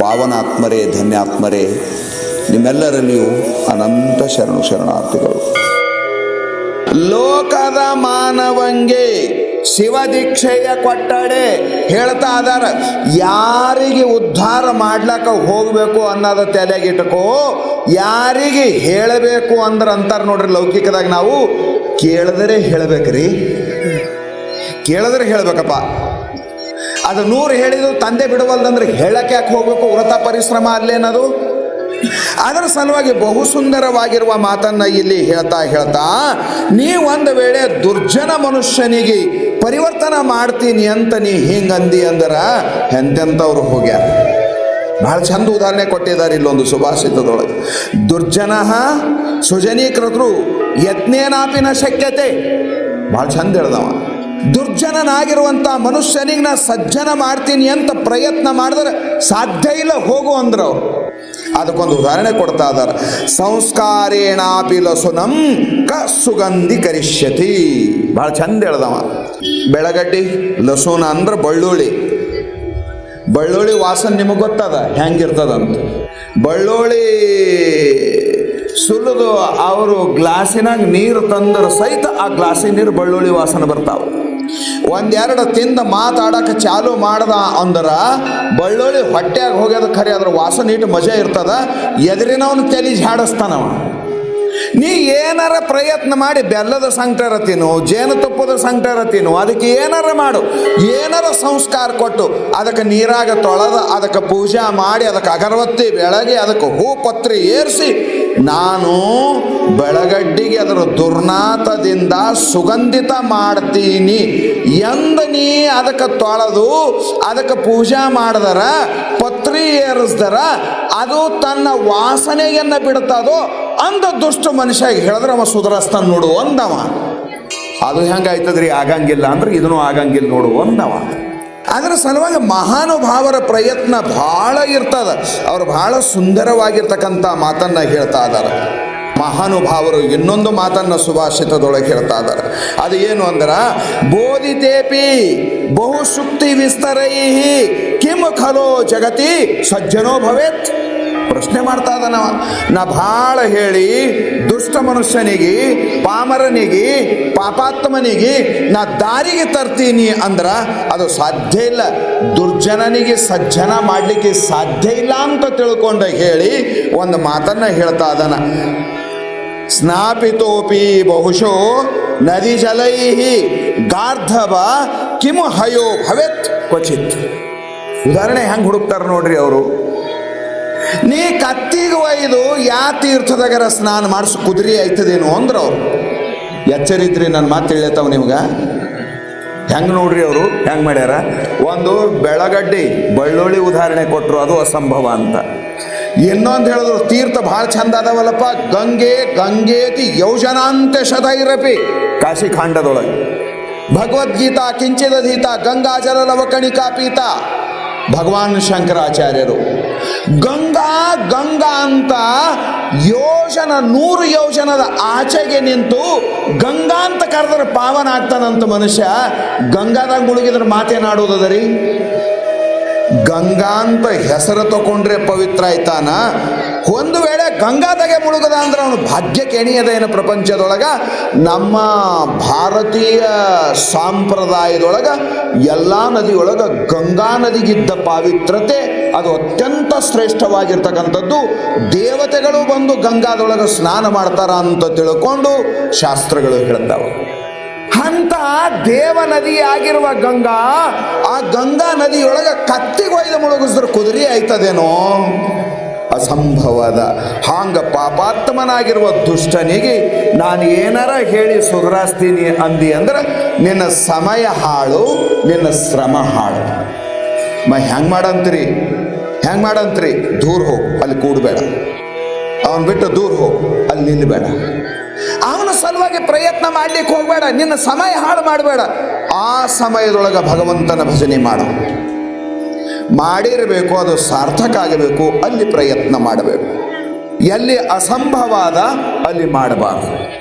ಪಾವನಾತ್ಮರೇ, ಧನ್ಯಾತ್ಮರೇ ನಿಮ್ಮೆಲ್ಲರಲ್ಲಿಯೂ ಅನಂತ ಶರಣು ಶರಣಾರ್ಥಿಗಳು. ಲೋಕದ ಮಾನವಂಗೆ ಶಿವ ದೀಕ್ಷೆಯ ಕೊಟ್ಟಡೆ ಹೇಳ್ತಾ ಅದಾರ ಯಾರಿಗೆ ಉದ್ಧಾರ ಮಾಡ್ಲಕ್ಕ ಹೋಗ್ಬೇಕು ಅನ್ನೋದ ತಲೆಗಿಟ್ಕೋ ಯಾರಿಗೆ ಹೇಳಬೇಕು ಅಂದ್ರೆ ಅಂತಾರೆ ನೋಡ್ರಿ ಲೌಕಿಕದಾಗ ನಾವು. ಕೇಳಿದರೆ ಹೇಳ್ಬೇಕ್ರಿ. ಕೇಳಿದ್ರೆ ಹೇಳ್ಬೇಕಪ್ಪ. ಅದು ನೂರು ಹೇಳಿದ್ರು ತಂದೆ ಬಿಡುವಲ್ದಂದ್ರೆ ಹೇಳಕ್ಕೆ ಯಾಕೆ ಹೋಗ್ಬೇಕು? ವ್ರತ ಪರಿಶ್ರಮ ಅಲ್ಲೇನದು? ಅದರ ಸಲುವಾಗಿ ಬಹು ಸುಂದರವಾಗಿರುವ ಮಾತನ್ನ ಇಲ್ಲಿ ಹೇಳ್ತಾ ಹೇಳ್ತಾ ನೀ ಒಂದು ವೇಳೆ ದುರ್ಜನ ಮನುಷ್ಯನಿಗೆ ಪರಿವರ್ತನ ಮಾಡ್ತೀನಿ ಅಂತ ನೀ ಹಿಂಗಂದಿ ಅಂದರ ಎಂತೆಂಥವ್ರು ಹೋಗ್ಯಾರ? ಬಹಳ ಚಂದ ಉದಾಹರಣೆ ಕೊಟ್ಟಿದ್ದಾರೆ ಇಲ್ಲೊಂದು ಸುಭಾಷಿತದೊಳಗೆ. ದುರ್ಜನ ಸುಜನೀಕೃತರು ಯತ್ನೇನಾಪಿನ ಶಕ್ಯತೆ. ಭಾಳ ಚಂದ ಹೇಳ್ದವ. ದುರ್ಜನನಾಗಿರುವಂಥ ಮನುಷ್ಯನಿಗೆ ನಾ ಸಜ್ಜನ ಮಾಡ್ತೀನಿ ಅಂತ ಪ್ರಯತ್ನ ಮಾಡಿದ್ರೆ ಸಾಧ್ಯ ಇಲ್ಲ, ಹೋಗು ಅಂದ್ರು ಅವರು. ಅದಕ್ಕೊಂದು ಉದಾಹರಣೆ ಕೊಡ್ತಾ ಇದ್ದಾರೆ. ಸಂಸ್ಕಾರೇಣಾಪಿ ಲಸುನಂ ಕ ಸುಗಂಧಿ ಕರಿಷ್ಯತಿ ಭಾಳ ಚಂದ ಹೇಳ್ದವ. ಬೆಳಗಡ್ಡಿ, ಲಸುನ ಅಂದ್ರೆ ಬಳ್ಳುಳ್ಳಿ. ಬಳ್ಳುಳ್ಳಿ ವಾಸನೆ ನಿಮಗೆ ಗೊತ್ತದ? ಹೆಂಗಿರ್ತದಂತ? ಬೆಳ್ಳುಳ್ಳಿ ಸುಲಿದು ಅವರು ಗ್ಲಾಸಿನಾಗ ನೀರು ತಂದ್ರೆ ಸಹಿತ ಆ ಗ್ಲಾಸಿನ ನೀರು ಬಳ್ಳುಳ್ಳಿ ವಾಸನೆ ಬರ್ತಾವೆ. ಒಂದೆರಡು ತಿಂದ ಮಾತಾಡಕ ಚಾಲು ಮಾಡ್ದ ಅಂದ್ರೆ ಬಳ್ಳುಳ್ಳಿ ಹೊಟ್ಯಾಗ ಹೋಗ್ಯದ ಖರೆ, ಅದ್ರ ವಾಸನೆ ಇಟ್ಟು ಮಜಾ ಇರ್ತದ. ಎದುರಿನವನು ತಲೆ ಜಾಡಿಸ್ತಾನವ ನೀ ಏನಾರ ಪ್ರಯತ್ನ ಮಾಡಿ ಬೆಲ್ಲದ ಸಂಕಟ ತಿನ್ನು ಜೇನುತುಪ್ಪದ ಸಂಕಟ ತಿನ್ನು, ಅದಕ್ಕೆ ಏನಾರ ಮಾಡು. ಏನಾರ ಸಂಸ್ಕಾರ ಕೊಟ್ಟು, ಅದಕ್ಕೆ ನೀರಾಗ ತೊಳೆದ, ಅದಕ್ಕೆ ಪೂಜೆ ಮಾಡಿ, ಅದಕ್ಕೆ ಅಗರಬತ್ತಿ ಬೆಳಗ್ಗೆ ಅದಕ್ಕೆ ಹೂ ಪತ್ರಿ ಏರಿಸಿ, ನಾನು ಬೆಳಗಡ್ಡಿಗೆ ಅದರ ದುರ್ನಾಥದಿಂದ ಸುಗಂಧಿತ ಮಾಡ್ತೀನಿ. ಎಂದ ನೀ ಅದಕ್ಕೆ ತೊಳೆದು, ಅದಕ್ಕೆ ಪೂಜೆ ಮಾಡಿದರ, ಪತ್ರಿ ಏರಿಸ್ದರ, ಅದು ತನ್ನ ವಾಸನೆಯನ್ನು ಬಿಡ್ತದೋ ಅಂದ ದುಷ್ಟ ಮನುಷ್ಯ ಹೇಳಿದ್ರೆ ಅವ ಸುಧರಿಸ್ತಾನ ನೋಡು ಅಂದವ ಅದು ಹೆಂಗಾಯ್ತದ್ರಿ? ಆಗಂಗಿಲ್ಲ ಅಂದ್ರೆ ಇದನ್ನು ಆಗಂಗಿಲ್ಲ ನೋಡು ಅಂದವ ಅದರ ಸಲುವಾಗಿ ಮಹಾನುಭಾವರ ಪ್ರಯತ್ನ ಬಹಳ ಇರ್ತದ. ಅವ್ರು ಬಹಳ ಸುಂದರವಾಗಿರ್ತಕ್ಕಂಥ ಮಾತನ್ನ ಹೇಳ್ತಾ ಇದ್ದಾರೆ ಮಹಾನುಭಾವರು ಇನ್ನೊಂದು ಮಾತನ್ನ ಸುಭಾಷಿತದೊಳಗೆ ಹೇಳ್ತಾ ಇದ್ದಾರೆ ಅದು ಏನು ಅಂದ್ರ, ಬೋಧಿತೇಪಿ ಬಹುಶುಕ್ತಿ ವಿಸ್ತರೈಹಿ ವಿಸ್ತರೈ ಕಿಂ ಖಲೋ ಜಗತಿ ಸಜ್ಜನೋ ಭವೇತ್. ಪ್ರಶ್ನೆ ಮಾಡ್ತಾ ಇದ್ದಾನವ ನಾ ಭಾಳ ಹೇಳಿ ದುಷ್ಟ ಮನುಷ್ಯನಿಗೆ ಪಾಮರನಿಗೆ ಪಾಪಾತ್ಮನಿಗೆ ನಾ ದಾರಿಗೆ ತರ್ತೀನಿ ಅಂದ್ರ ಅದು ಸಾಧ್ಯ ಇಲ್ಲ. ದುರ್ಜನನಿಗೆ ಸಜ್ಜನ ಮಾಡಲಿಕ್ಕೆ ಸಾಧ್ಯ ಇಲ್ಲ ಅಂತ ತಿಳ್ಕೊಂಡು ಹೇಳಿ ಒಂದು ಮಾತನ್ನ ಹೇಳ್ತಾ ಇದ್ದಾನ ಸ್ನಾಪಿತೋಪಿ ಬಹುಶೋ ನದಿ ಜಲೈಹಿ ಗಾರ್ಧವ ಕಿಮು ಹಯೋ ಭವೆತ್. ಕ್ವಚಿತ್. ಉದಾಹರಣೆ ಹೆಂಗೆ ಹುಡುಕ್ತಾರೆ ನೋಡ್ರಿ ಅವರು. ನೀ ಕತ್ತಿಗೆ ಒಯ್ದು ಯಾ ತೀರ್ಥದಾಗರ ಸ್ನಾನ ಮಾಡಿಸ್, ಕುದುರೆ ಆಯ್ತದೇನು ಅಂದ್ರ ಅವ್ರು. ಎಚ್ಚರಿದ್ರಿ ನನ್ನ ಮಾತು ತಿಳಿಯತ್ತವ ನಿಮ್ಗೆ? ಹೆಂಗೆ ನೋಡ್ರಿ ಅವರು? ಹೆಂಗೆ ಮಾಡ್ಯಾರ? ಒಂದು ಬೆಳಗಡ್ಡಿ ಬೆಳ್ಳುಳ್ಳಿ ಉದಾಹರಣೆ ಕೊಟ್ಟರು ಅದು ಅಸಂಭವ ಅಂತ. ಇನ್ನೊಂದು ಹೇಳಿದ್ರು, ತೀರ್ಥ ಭಾಳ ಚಂದ ಅದಾವಲ್ಲಪ್ಪ, ಗಂಗೆ ಗಂಗೇತಿ ಯೋಜನಾಂತೆ ಶತೈರಪಿ. ಕಾಶಿ ಖಾಂಡದೊಳಗೆ ಭಗವದ್ಗೀತಾ, ಕಿಂಚಿದಧೀತ ಗಂಗಾಜಲ ಲವಕಣಿಕಾ ಪೀತ. ಭಗವಾನ್ ಶಂಕರಾಚಾರ್ಯರು. ಗಂಗಾ ಗಂಗಾ ಅಂತ ಯೋಜನ ನೂರು ಯೋಜನದ ಆಚೆಗೆ ನಿಂತು ಗಂಗಾ ಅಂತ ಕರೆದ್ರೆ ಪಾವನ ಆಗ್ತಾನಂತ ಮನುಷ್ಯ ಗಂಗಾದಾಗ ಮುಳುಗಿದ್ರೆ ಮಾತೇನಾಡುವುದರಿ ಗಂಗಾ ಅಂತ ಹೆಸರು ತಗೊಂಡ್ರೆ ಪವಿತ್ರ ಆಯ್ತಾನ? ಒಂದು ವೇಳೆ ಗಂಗಾದಾಗೆ ಮುಳುಗದ ಅಂದ್ರೆ ಅವನು ಕೆಣಿಯದ ಏನು ಪ್ರಪಂಚದೊಳಗ? ನಮ್ಮ ಭಾರತೀಯ ಸಂಪ್ರದಾಯದೊಳಗ ಎಲ್ಲ ನದಿಯೊಳಗ ಗಂಗಾ ನದಿಗಿದ್ದ ಪಾವಿತ್ರತೆ ಅದು ಅತ್ಯಂತ ಶ್ರೇಷ್ಠವಾಗಿರ್ತಕ್ಕಂಥದ್ದು. ದೇವತೆಗಳು ಬಂದು ಗಂಗಾದೊಳಗೆ ಸ್ನಾನ ಮಾಡ್ತಾರ ಅಂತ ತಿಳ್ಕೊಂಡು ಶಾಸ್ತ್ರಗಳು ಹೇಳ್ತಾವೆ. ಅಂತ ದೇವ ನದಿ ಆಗಿರುವ ಗಂಗಾ, ಆ ಗಂಗಾ ನದಿಯೊಳಗೆ ಕತ್ತಿಗೊಯ್ದು ಮುಳುಗಿಸಿದ್ರೆ ಕುದುರೆ ಆಯ್ತದೇನೋ? ಅಸಂಭವದ ಹಾಂಗ ಪಾಪಾತ್ಮನಾಗಿರುವ ದುಷ್ಟನಿಗೆ ನಾನು ಏನಾರ ಹೇಳಿ ಸುಧಾರಿಸ್ತೀನಿ ಅಂದಿ ಅಂದ್ರೆ ನಿನ್ನ ಸಮಯ ಹಾಳು, ನಿನ್ನ ಶ್ರಮ ಹಾಳು. ಮ ಹೆಂಗೆ ಮಾಡಂತ್ರಿ? ಹೆಂಗೆ ಮಾಡಂತ್ರಿ? ದೂರ ಹೋಗು, ಅಲ್ಲಿ ಕೂಡಬೇಡ. ಅವನ್ ಬಿಟ್ಟು ದೂರ ಹೋಗು, ಅಲ್ಲಿ ನಿಲ್ಲಬೇಡ ಅವನ ಸಲುವಾಗಿ ಪ್ರಯತ್ನ ಮಾಡ್ಲಿಕ್ಕೆ ಹೋಗಬೇಡ, ನಿನ್ನ ಸಮಯ ಹಾಳು ಮಾಡಬೇಡ. ಆ ಸಮಯದೊಳಗೆ ಭಗವಂತನ ಭಜನೆ ಮಾಡು. ಮಾಡಿರಬೇಕು ಅದು ಸಾರ್ಥಕ ಆಗಬೇಕು ಅಲ್ಲಿ ಪ್ರಯತ್ನ ಮಾಡಬೇಕು. ಎಲ್ಲಿ ಅಸಂಭವಾದ ಅಲ್ಲಿ ಮಾಡಬಾರದು.